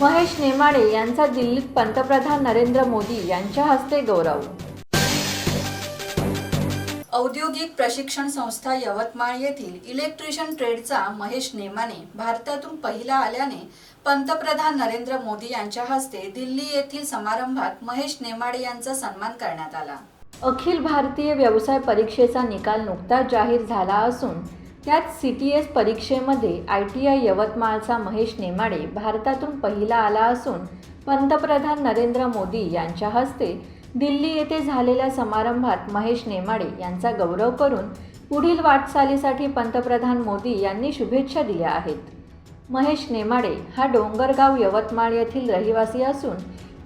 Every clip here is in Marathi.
महेश नेमाडे यांचा दिल्लीत पंतप्रधान नरेंद्र मोदी यांच्या हस्ते गौरव. औद्योगिक प्रशिक्षण संस्था यवतमाळ येथील इलेक्ट्रिशियन ट्रेडचा महेश नेमाने भारतातून पहिला आल्याने पंतप्रधान नरेंद्र मोदी यांच्या हस्ते दिल्ली येथील समारंभात महेश नेमाडे यांचा सन्मान करण्यात आला. अखिल भारतीय व्यवसाय परीक्षेचा निकाल नुकताच जाहीर झाला असून त्यात सी टी एस परीक्षेमध्ये आय टी आय यवतमाळचा महेश नेमाडे भारतातून पहिला आला असून पंतप्रधान नरेंद्र मोदी यांच्या हस्ते दिल्ली येथे झालेल्या समारंभात महेश नेमाडे यांचा गौरव करून पुढील वाटचालीसाठी पंतप्रधान मोदी यांनी शुभेच्छा दिल्या आहेत. महेश नेमाडे हा डोंगरगाव यवतमाळ येथील रहिवासी असून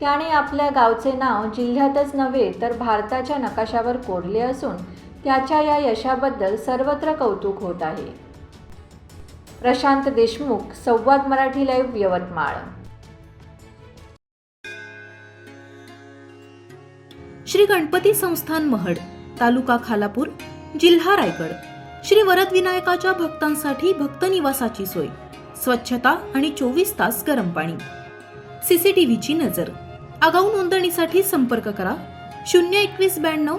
त्याने आपल्या गावचे नाव जिल्ह्यातच नव्हे तर भारताच्या नकाशावर कोरले असून त्याच्या या यशाबद्दल सर्वत्र कौतुक होत आहे. प्रशांत देशमुख संवाद मराठी लाईव्ह यवतमाळ. श्री गणपती संस्थान महड तालुका खालापूर जिल्हा रायगड. श्री वरद विनायकाच्या भक्तांसाठी भक्त निवासाची सोय स्वच्छता आणि चोवीस तास गरम पाणी. सीसीटीव्हीची नजर. आगाऊ नोंदणीसाठी संपर्क करा शून्य एकवीस ब्याण्णव